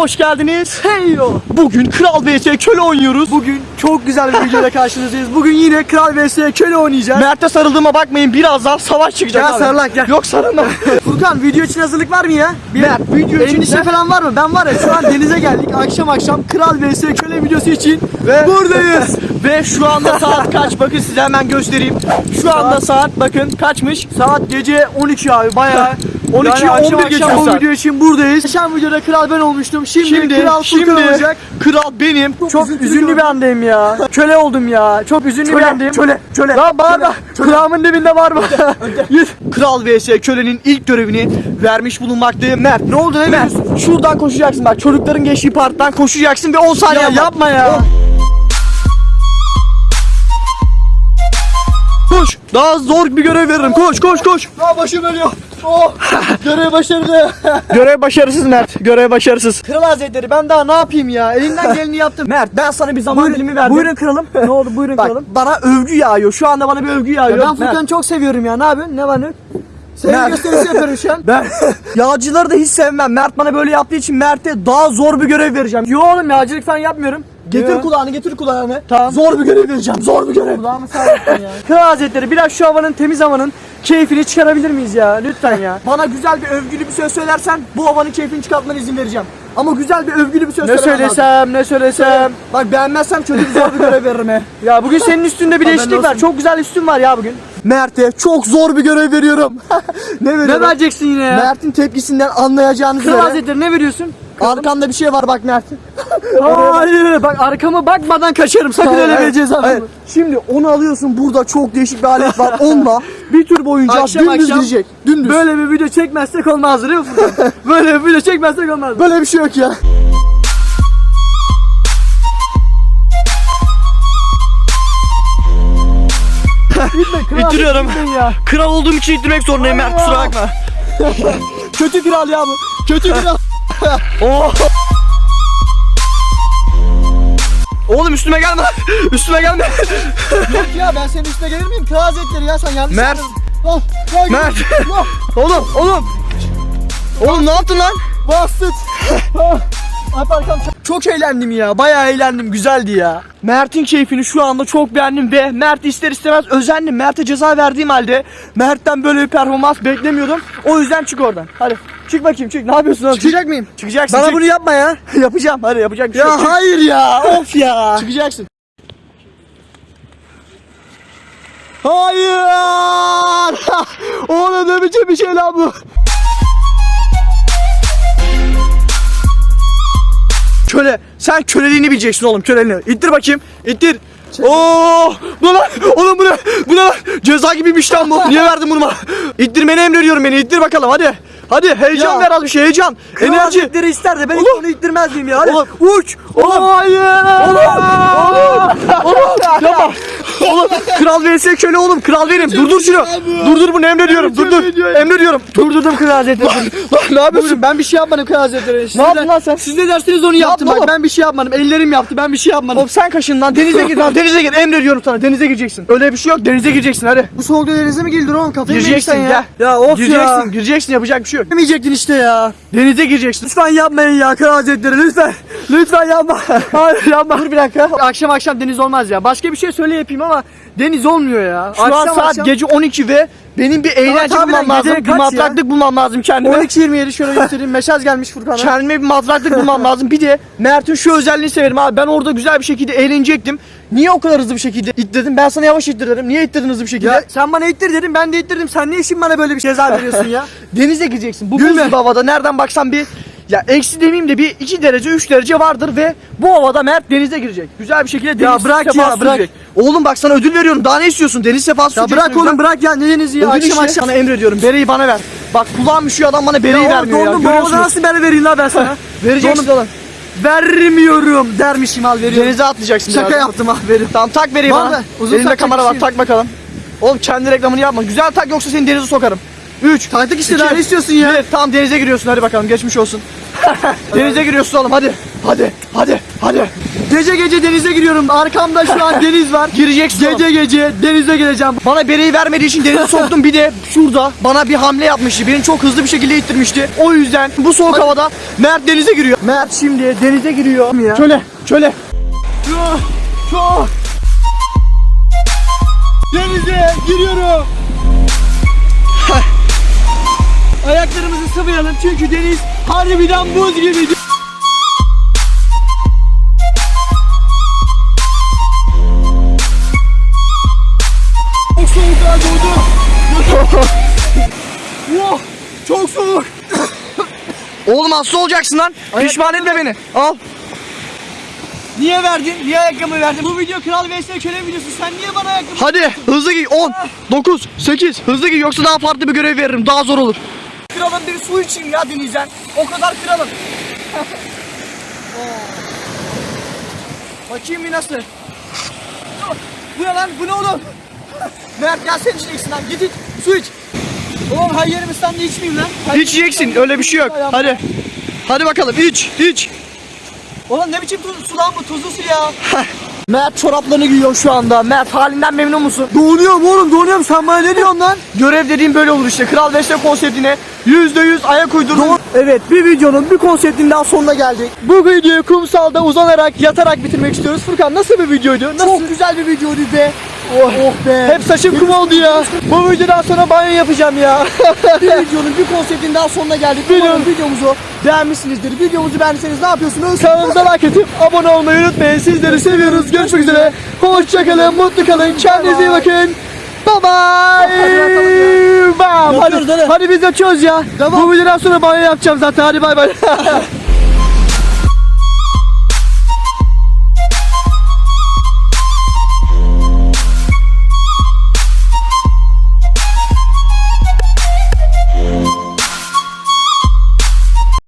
hoş geldiniz. Hey yo. Bugün Kral vs Köle oynuyoruz. Bugün çok güzel bir videoda karşınızdayız. Bugün yine Kral vs Köle oynayacağız. Mert'e sarıldığıma bakmayın birazdan savaş çıkacak Gel abi. sarıl lan, gel. Yok sarılma. Furkan video için hazırlık var mı ya? Bir Mert, video için endişe falan var mı? Ben var ya şu an denize geldik. Akşam akşam Kral vs Köle videosu için Ve- buradayız. Ve şu anda saat kaç? Bakın size hemen göstereyim. Şu anda saat bakın kaçmış? Saat gece 12 abi bayağı 12, yani 11 akşam geçiyor saat. video için buradayız. Geçen videoda kral ben olmuştum. Şimdi, Şimdi, kral şimdi Furkan olacak. kral benim. Çok üzünlü bir andayım ya. Köle oldum ya. Çok üzünlü bir Çöle, andayım. çöle, çöle. Lan bağırma. Kulağımın dibinde var mı? Kral vs Köle'nin ilk görevini vermiş bulunmaktayım. Mert ne oldu ne Mert şuradan koşacaksın bak çocukların geçtiği parttan koşacaksın ve 10 saniye Ya yapma ya. Koş. Daha zor bir görev veririm. Koş koş koş. Aa başım ölüyor. Oh. Görev başarılı. Görev başarısız Mert. Görev başarısız. Kral Hazretleri ben daha ne yapayım ya? Elimden geleni yaptım. Mert ben sana bir zaman dilimi verdim. buyurun kralım. Ne oldu buyurun Bak kralım. bana övgü yağıyor. Şu anda bana bir övgü Ya yağıyor. ben Furkan'ı çok seviyorum ya. Ne yapıyorsun? Ne var ne? Mert. gösterisi yapıyorum şu an. Ben yağcıları da hiç sevmem. Mert bana böyle yaptığı için Mert'e daha zor bir görev vereceğim. Yo oğlum yağcılık falan yapmıyorum. Getir Yo. kulağını, getir kulağını. Tamam. Zor bir görev vereceğim. Zor bir görev. Kulağımı sağlıkın ya. Kral Hazretleri biraz şu havanın temiz havanın keyfini çıkarabilir miyiz ya? Lütfen ya. Bana güzel bir övgülü bir söz söylersen bu havanın keyfini çıkartmana izin vereceğim. Ama güzel bir övgülü bir söz ne söylemen lazım. söylesem ne söylesem. Bak beğenmezsem çocuk zor bir görev veririm he. Ya bugün senin üstünde bir Haberin değişiklik var. olsun. Çok güzel üstün var ya bugün. Mert'e çok zor bir görev veriyorum. ne veriyorum? Ne vereceksin yine ya? Mert'in tepkisinden anlayacağınız Kral üzere Hazretleri ne veriyorsun? arkamda bir şey var bak Mert'in. Hayır bak arkama bakmadan kaçarım. Sakın öyle Hayır, vereceğiz abi. hayır. Şimdi onu alıyorsun burada çok değişik bir alet var. Onunla bir tur boyunca Akşam dümdüz akşam gidecek. Dümdüz. Böyle, bir video çekmezsek olmaz değil mi Furkan? Böyle bir video çekmezsek olmaz. böyle bir şey yok ya. Gitme kral. İttiriyorum. ya. Kral olduğum için ittirmek zorundayım Mert kusura bakma. Kötü kral ya bu. Kötü kral. Oh. Oğlum üstüme gelme. Üstüme gelme. Yok ya ben senin üstüne gelir miyim? Kral Hazretleri ya sen yanlış Mert. anladın. Oh, gel, gel. Mert. Oh, Oğlum oğlum. Oğlum ne yaptın lan? Bastıt. Alp arkam çok- Çok eğlendim ya. Bayağı eğlendim. Güzeldi ya. Mert'in keyfini şu anda çok beğendim ve Mert ister istemez özendim. Mert'e ceza verdiğim halde Mert'ten böyle bir performans beklemiyordum. O yüzden çık oradan. Hadi çık bakayım çık. Ne yapıyorsun oğlum? Çıkacak mıyım? Çık. Çıkacaksın. Bana çık. bunu yapma ya. yapacağım. Hadi yapacak bir şey yok. Ya Çık. hayır ya. Of ya. Çıkacaksın. Hayır. Oğlum biçim bir şey lan bu? Köle. Sen köleliğini bileceksin oğlum köleliğini. İttir bakayım. İttir. Oo! Bu ne lan? Oğlum bu ne? Bu ne lan? Ceza gibiymiş lan bu. Niye verdin bunu bana? İttirmeni emrediyorum beni. İttir bakalım hadi. Hadi heyecan Ya. ver az bir şey heyecan. Enerji. Hazretleri ister de ben hiç Oğlum. onu ittirmez miyim ya? Hadi. Oğlum uç. Oğlum. Hayır. Oğlum. Oğlum. Oğlum. Yapma. Oğlum. Kral vs köle oğlum. Kral benim. Durdur şunu. Durdur bunu emrediyorum. Durdur. Emrediyorum. Durdurdum Kral Hazretleri. Lan ne yapıyorsun? Buyurun ben bir şey yapmadım Kral Hazretleri. Siz Ne yaptın lan sen? Siz ne dersiniz onu yaptım bak. oğlum? Ben bir şey yapmadım. Ellerim yaptı. Ben bir şey yapmadım. Oğlum sen kaşın lan denize gir lan denize gir emrediyorum sana denize gireceksin. Öyle bir şey yok denize gireceksin hadi. Bu soğukta denize mi girdin oğlum? Kafayı mı Gireceksin yedin gel. sen ya? Ya of gireceksin ya. gireceksin yapacak bir şey yok. Yemeyecektin işte ya. Denize gireceksin. Lütfen yapmayın ya Kral Hazretleri lütfen. Lütfen yapma. Hayır yapma. Dur bir dakika. Akşam akşam deniz olmaz ya. Başka bir şey söyle yapayım ama deniz olmuyor ya. Şu an akşam saat akşam gece 12 ve benim bir eğlence tahminen bulmam lazım. Bir kaç ya? matraklık bulmam lazım kendime. 12.27 şöyle göstereyim. Mesaj gelmiş Furkan'a. Kendime bir matraklık bulmam lazım. Bir de Mert'in şu özelliğini severim abi. Ben orada güzel bir şekilde eğlenecektim. Niye o kadar hızlı bir şekilde ittirdin? Ben sana yavaş ittir dedim. Niye ittirdin hızlı bir şekilde? Ya sen bana ittir dedin ben de ittirdim. Sen ne işin bana böyle bir ceza veriyorsun ya? Denize gireceksin. Bu Gülme. buz gibi havada nereden baksan bir ya eksi demeyeyim de bir 2 derece 3 derece vardır ve bu havada Mert denize girecek. Güzel bir şekilde deniz Ya bırak ya, bırak. sürecek. Oğlum bak sana ödül veriyorum. Daha ne istiyorsun? Deniz sefası ya süreceksin. bırak oğlum bırak ya ne denizi ya. Ödül Akşam işte. akşam. Sana emrediyorum. Bereyi bana ver. Bak kulağım üşüyor adam bana bereyi Ya vermiyor ya. dondum, bu havada Görüyorsunuz. nasıl beni vereyim la ben sana? Vereceksin Dondum. oğlum. Vermiyorum dermişim al veriyorum. Denize atlayacaksın. Şaka birazdan. yaptım verin. Tamam tak bereyi Var bana. Uzun Elimde saçlı kamera var kişiyim. tak bakalım. Oğlum kendi reklamını yapma. Güzel tak yoksa seni denize sokarım. 3 Taktık işte daha ne istiyorsun ya? Tamam denize giriyorsun hadi bakalım geçmiş olsun. denize giriyorsun oğlum hadi. Hadi hadi hadi. Gece gece denize giriyorum. Arkamda şu an deniz var. Gireceksin oğlum. Gece gece denize gireceğim. Bana bereyi vermediği için denize soktum. Bir de şurada bana bir hamle yapmıştı. Beni çok hızlı bir şekilde ittirmişti. O yüzden bu soğuk havada Mert denize giriyor. Mert şimdi denize giriyor. Ya. Şöyle, şöyle. Çok. Denize giriyorum. Ayaklarımızı sıvayalım çünkü deniz harbiden buz gibi. Çok soğuk ha doğdu. Wow, çok soğuk. Oğlum hasta olacaksın lan. Pişman etme beni. Al. Niye verdin? Niye ayakkabı verdin? Bu video Kral vs Köle videosu. Sen niye bana ayakkabı Hadi hızlı giy. 10, 9, 8. Hızlı giy yoksa daha farklı bir görev veririm. Daha zor olur. Kralım bir su içeyim ya denizden. O kadar kralım. Bakayım bir nasıl. Bu ne lan? Bu ne oğlum? Mert gel sen içeceksin lan. Git iç. Su iç. Oğlum her yerim ıslandı içmeyeyim lan. Her İçeceksin. Öyle bir şey yok. Ayağım. Hadi. Hadi bakalım iç, iç. Oğlum ne biçim tuz, su lan bu? Tuzlu su ya. Mert çoraplarını giyiyor şu anda. Mert halinden memnun musun? Donuyorum oğlum donuyorum. Sen bana ne diyorsun lan? Görev dediğim böyle olur işte. Kral Veşte konseptine %100 ayak uydurdum. Evet bir videonun bir konseptinin daha sonuna geldik. Bu videoyu kumsalda uzanarak yatarak bitirmek istiyoruz. Furkan nasıl bir videoydu? Nasıl? Çok güzel bir videoydu be. Oh, be. Hep saçım kum oldu ya. Bu videodan sonra banyo yapacağım ya. bir videonun bir konseptinin daha sonuna geldik. Umarım videomuzu beğenmişsinizdir. Videomuzu beğendiyseniz ne yapıyorsunuz? Kanalımıza like atıp abone olmayı unutmayın. Sizleri seviyoruz. Görüşmek üzere. Hoşçakalın, mutlu kalın. Kendinize iyi bakın. Bye bye. Bam. Hadi, hadi. biz açıyoruz ya. Bu videodan sonra banyo yapacağım zaten. Hadi bay bay.